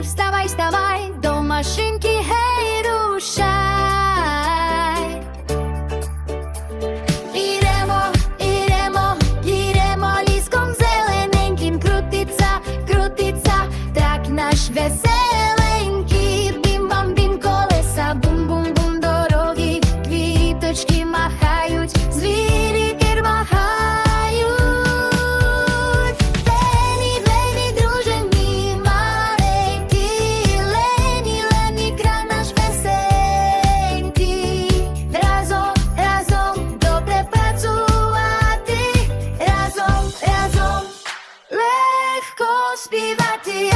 Кажу, вставай, вставай, до машинки гей, рушай. Ідемо, ідемо, ідемо ліском зелененьким, крутиться, крутиться, так наш веселий. must be that deep.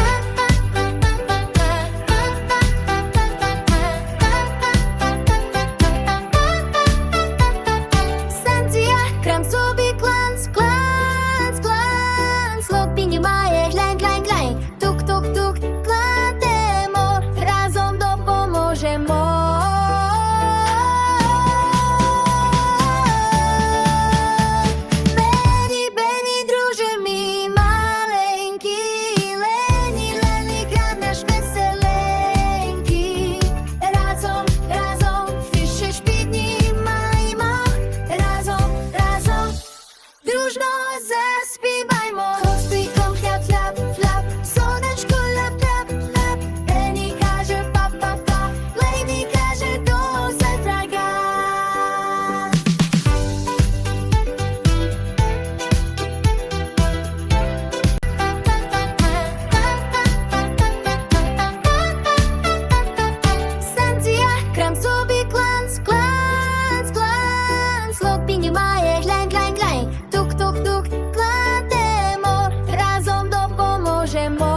продукт кладемо, разом допоможемо.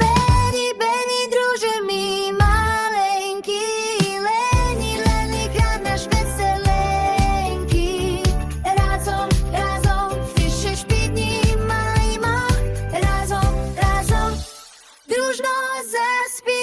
Бені, бені, друже, мій маленький, лені, лені, гра наш веселенький. Разом, разом, фішиш піднімаємо, разом, разом, дружно заспіваємо.